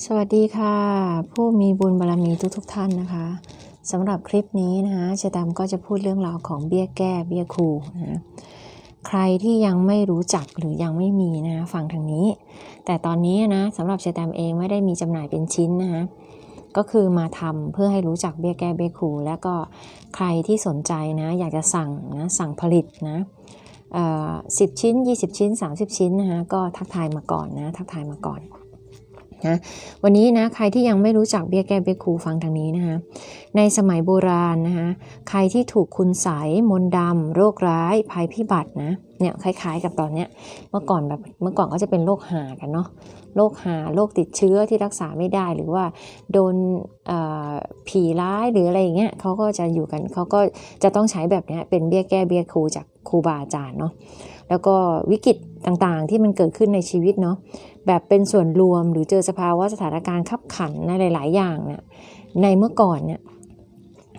สวัสดีค่ะ ผู้มีบุญบารรมีทุกๆทท่านนะคะสำหรับคลิปนี้นะคะเชตามก็จะพูดเรื่องราวของเบี้ยแก้เบี้ยครูนะใครที่ยังไม่รู้จักหรือยังไม่มีนะฟังทางนี้ แต่ตอนนี้นะสำหรับเชตามเองไม่ได้มีจำหน่ายเป็นชิ้นนะคะก็คือมาทำเพื่อให้รู้จักเบี้ยแก้เบี้ยครูแล้วก็ใครที่สนใจนะอยากจะสั่งนะสั่งผลิตนะสิบชิ้น 20 ชิ้น 30 ชิ้นนะคะก็ทักทายมาก่อนนะทักทายมาก่อน นะวันนี้นะใครที่ยังไม่รู้จักเบี้ยแก้เบี้ยครูฟังทางนี้นะคะในสมัยโบราณนะคะใครที่ถูกคุณใสมนต์ดำโรคร้ายภัยพิบัตินะเนี่ยคล้าย ๆ กับตอนเนี้ยเมื่อก่อนแบบเมื่อก่อนก็จะเป็นโรคหากันเนาะโรคหาโรคติดเชื้อที่รักษาไม่ได้หรือว่าโดนผีร้ายหรืออะไรอย่างเงี้ยเขาก็จะอยู่กันเขาก็จะต้องใช้แบบนี้เป็นเบี้ยแก้เบี้ยครูจากครูบาอาจารย์เนาะแล้วก็วิกฤตต่างๆที่มันเกิดขึ้นในชีวิตเนาะ แบบเป็นส่วนรวมหรือเจอสภาวะสถานการณ์ขับขันในหลาย ๆ อย่างเนี่ยในเมื่อก่อนเนี่ย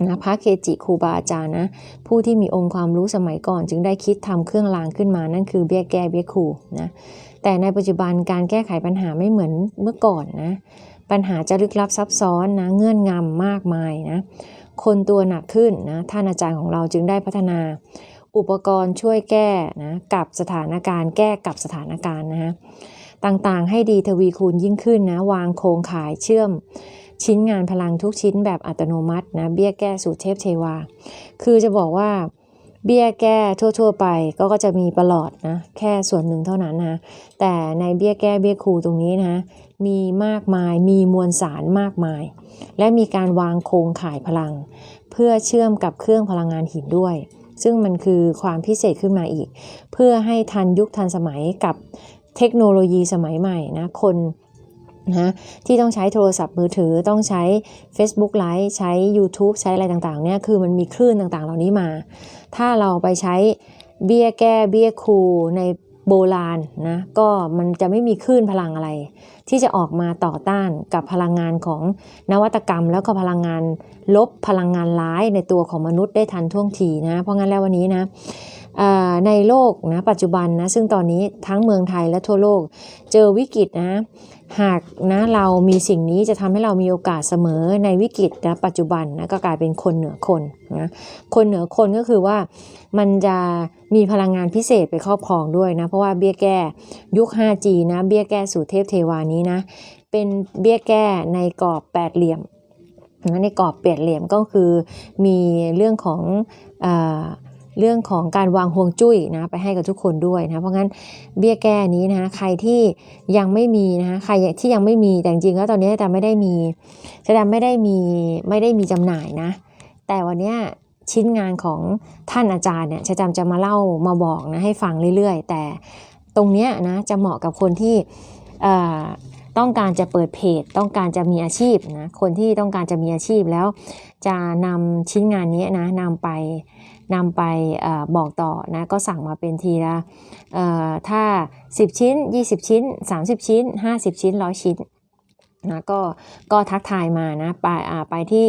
นะพระเคจิครูบาอาจารย์นะผู้ที่มีองค์ความรู้สมัยก่อน จึงได้คิดทำเครื่องรางขึ้นมานั่นคือเบี้ยแก้เบี้ยครูนะแต่ในปัจจุบันการแก้ไขปัญหาไม่เหมือนเมื่อก่อนนะปัญหาจะลึกลับซับซ้อนนะเงื่อนงำมากมายนะคนตัวหนักขึ้นนะท่านอาจารย์ของเราจึงได้พัฒนา อุปกรณ์ช่วยแก้นะกับสถานการณ์ แก้กับสถานการณ์นะฮะ ต่างๆ ให้ดีทวีคูณยิ่งขึ้นนะ วางโครงข่ายเชื่อม ชิ้นงานพลังทุกชิ้นแบบอัตโนมัตินะเบี้ยแก้สูตรเทพเทวา คือจะบอกว่าเบี้ยแก้ทั่ว ๆ ไปก็ก็จะมีประหลอดนะแค่ส่วนหนึ่งเท่านั้นนะแต่ในเบี้ยแก้เบี้ยครูตรงนี้นะมีมากมายมีมวลสารมากมาย และมีการวางโครงข่ายพลัง เพื่อเชื่อมกับเครื่องพลังงานหินด้วย ซึ่งมันคือความพิเศษขึ้นมาอีก เพื่อให้ทันยุคทันสมัยกับ เทคโนโลยีสมัยใหม่นะคนนะที่ต้องใช้โทรศัพท์มือถือต้องใช้ Facebook ไลฟ์ใช้ YouTube ใช้อะไรต่างๆเนี่ยคือมันมีคลื่นต่างๆ เหล่านี้มา ถ้าเราไปใช้เบี้ยแก้เบี้ยคูในโบราณนะก็มันจะไม่มีคลื่นพลังอะไร ที่จะออกมาต่อต้านกับพลังงานของนวัตกรรม แล้วก็พลังงานลบพลังงานร้ายในตัวของมนุษย์ได้ทันท่วงทีนะเพราะงั้นแล้ววันนี้นะ ในโลกนะปัจจุบันนะซึ่งตอนนี้ทั้งเมืองไทยและทั่วโลกเจอวิกฤตนะหากนะเรามีสิ่งนี้จะทำให้เรามีโอกาสเสมอในวิกฤตนะปัจจุบันนะก็กลายเป็นคนเหนือคนนะคนเหนือคนก็คือว่ามันจะมีพลังงานพิเศษไปครอบครองด้วยนะเพราะว่าเบี้ยแก้ยุค 5G นะเบี้ยแก้สู่เทพเทวานี้นะเป็นเบี้ยแก้ในกรอบแปดเหลี่ยมในกรอบเปลี่ยนเหลี่ยมก็คือมีเรื่องของอ เรื่องของการวางห่วงจุ้ยนะไปให้กับทุกคนด้วยนะเพราะงั้นเบี้ยแก้นี้นะใครที่ยังไม่มีนะใครที่ยังไม่มีแต่จริงๆแล้วตอนนี้จะไม่ได้มีจะไม่ได้มีไม่ได้มีจำหน่ายนะ แต่วันนี้ชิ้นงานของท่านอาจารย์เนี่ยจะจำจะมาเล่ามาบอกนะให้ฟังเรื่อยๆ แต่ตรงนี้นะจะเหมาะกับคนที่ ต้องการจะเปิดเพจ ต้องการจะมีอาชีพนะคนที่ต้องการจะมีอาชีพแล้ว จะนำชิ้นงานนี้นะนำไปนำไปอบอกต่อนะก็สั่งมาเป็นทีละถ้า 10 ชิ้น 20 ชิ้น 30 ชิ้น 50 ชิ้น 100 ชิ้น นะก็ก็ทักทายมานะไปไปที่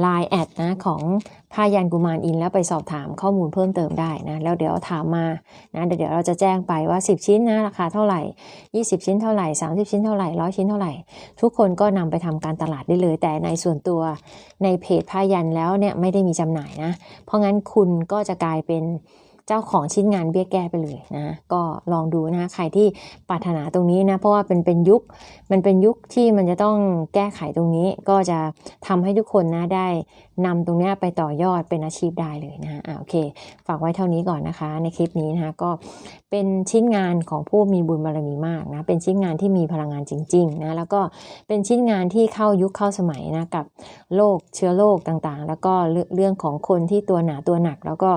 ไลน์แอดนะของพายันกุมารอินแล้วไปสอบถามข้อมูลเพิ่มเติมได้นะแล้วเดี๋ยวถามมานะเดี๋ยวเราจะแจ้งไปว่า 10 ชิ้นนะราคาเท่าไหร่ 20 ชิ้นเท่าไหร่ 30 ชิ้นเท่าไหร่ร้อยชิ้นเท่าไหร่ ทุกคนก็นำไปทำการตลาดได้เลย แต่ในส่วนตัวในเพจพายันแล้วเนี่ยไม่ได้มีจำหน่ายนะเพราะงั้นคุณก็จะกลายเป็น เจ้าของชิ้นงานเบี้ยแก้ไปเลยนะก็ลองดูนะใครที่ปรารถนาตรงนี้นะเพราะว่าเป็นเป็นยุคมันเป็นยุคที่มันจะต้องแก้ไขตรงนี้ ก็จะทำให้ทุกคนนะได้นำตรงนี้ไปต่อยอดเป็นอาชีพได้เลยนะอ่าโอเค ฝากไว้เท่านี้ก่อนนะคะ ในคลิปนี้นะคะก็เป็นชิ้นงานของผู้มีบุญบารมีมากนะเป็นชิ้นงานที่มีพลังงานจริงๆนะแล้วก็เป็นชิ้นงานที่เข้ายุคเข้าสมัยนะกับโรคเชื้อโรคต่างๆ แล้วก็เรื่องของคนที่ตัวหนาตัวหนัก แล้วก็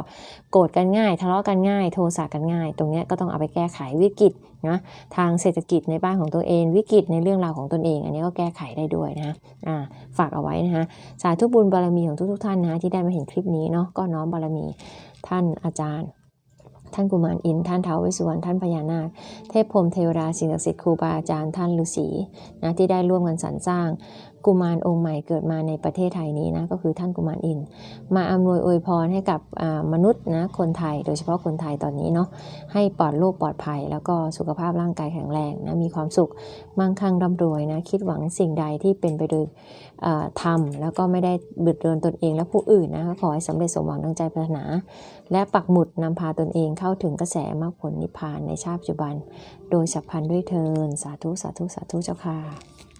โกรธกันง่ายทะเลาะกันง่าย โทสะกันง่าย ตรงนี้ก็ต้องเอาไปแก้ไขวิกฤตนะทางเศรษฐกิจในบ้านของตัวเอง วิกฤตในเรื่องราวของตนเอง อันนี้ก็แก้ไขได้ด้วยนะอ่าฝากเอาไว้นะคะสาธุบุญบารมีของทุกๆท่านนะที่ได้มาเห็นคลิปนี้เนาะก็น้อมบารมีท่านอาจารย์ท่านกุมารอิน ท่านเท้าวเวสสุวรรณ ท่านพญานาค เทพพรมเทวรา สิ่งศักดิ์สิทธิ์ครูบาอาจารย์ ท่านฤาษีนะที่ได้ร่วมกันสรรสร้าง กุมารองค์ใหม่เกิดมาในประเทศไทยนี้นะก็คือท่านกุมารอิน มาอำนวยอวยพรให้กับมนุษย์นะคนไทยโดยเฉพาะคนไทยตอนนี้เนาะให้ปลอดโรคปลอดภัย แล้วก็สุขภาพร่างกายแข็งแรงนะมีความสุขมั่งคั่งร่ำรวยนะคิดหวังสิ่งใดที่เป็นไปโดยธรรมแล้วก็ไม่ได้บืดเรือนตนเองและผู้อื่นนะขอให้สำเร็จสมหวังดังใจปรารถนา และปักหมุดนำพาตนเองเข้าถึงกระแสมรรคผลนิพพานในชาติปัจจุบัน โดยฉับพลันด้วยเทินสาธุสาธุสาธุเจ้าค่ะ